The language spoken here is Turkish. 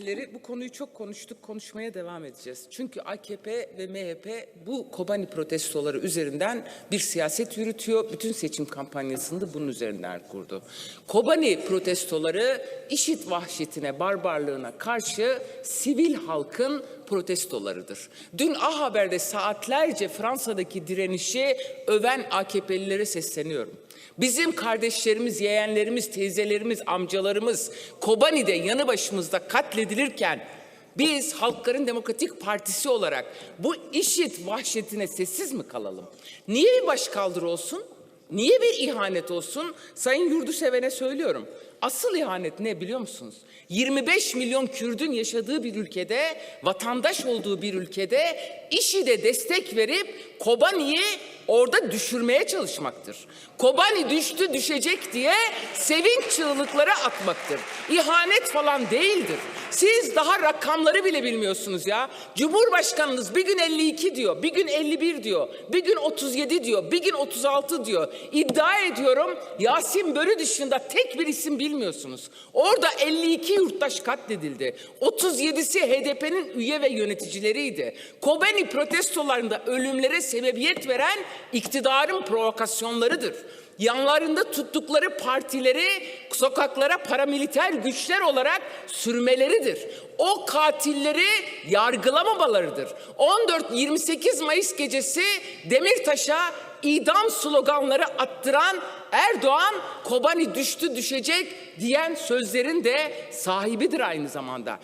milletvekilleri bu konuyu çok konuştuk, konuşmaya devam edeceğiz. Çünkü AKP ve MHP bu Kobani protestoları üzerinden bir siyaset yürütüyor. Bütün seçim kampanyasını da bunun üzerinden kurdu. Kobani protestoları işit vahşetine, barbarlığına karşı sivil halkın protestolarıdır. Dün A Haber'de saatlerce Fransa'daki direnişi öven AKP'lilere sesleniyorum. Bizim kardeşlerimiz, yeğenlerimiz, teyzelerimiz, amcalarımız Kobani'de yanı başımızda katledilirken biz Halkların Demokratik Partisi olarak bu işit vahşetine sessiz mi kalalım? Niye bir başkaldırı olsun? Niye bir ihanet olsun? Sayın Yurdusevene söylüyorum. Asıl ihanet ne biliyor musunuz? 25 milyon Kürdün yaşadığı bir ülkede, vatandaş olduğu bir ülkede IŞİD'e destek verip Kobani'yi orada düşürmeye çalışmaktır. Kobani düştü düşecek diye sevinç çığlıkları atmaktır. İhanet falan değildir. Siz daha rakamları bile bilmiyorsunuz ya. Cumhurbaşkanınız bir gün 52 diyor, bir gün 51 diyor, bir gün 37 diyor, bir gün 36 diyor. İddia ediyorum Yasin Börü dışında tek bir isim bilmiyorsunuz. Orada 52 yurttaş katledildi. 37'si HDP'nin üye ve yöneticileriydi. Kobani protestolarında ölümlere sebebiyet veren iktidarın provokasyonlarıdır. Yanlarında tuttukları partileri sokaklara paramiliter güçler olarak sürmeleridir. O katilleri yargılamamalarıdır. 14-28 Mayıs gecesi Demirtaş'a idam sloganları attıran Erdoğan Kobani düştü düşecek diyen sözlerin de sahibidir aynı zamanda.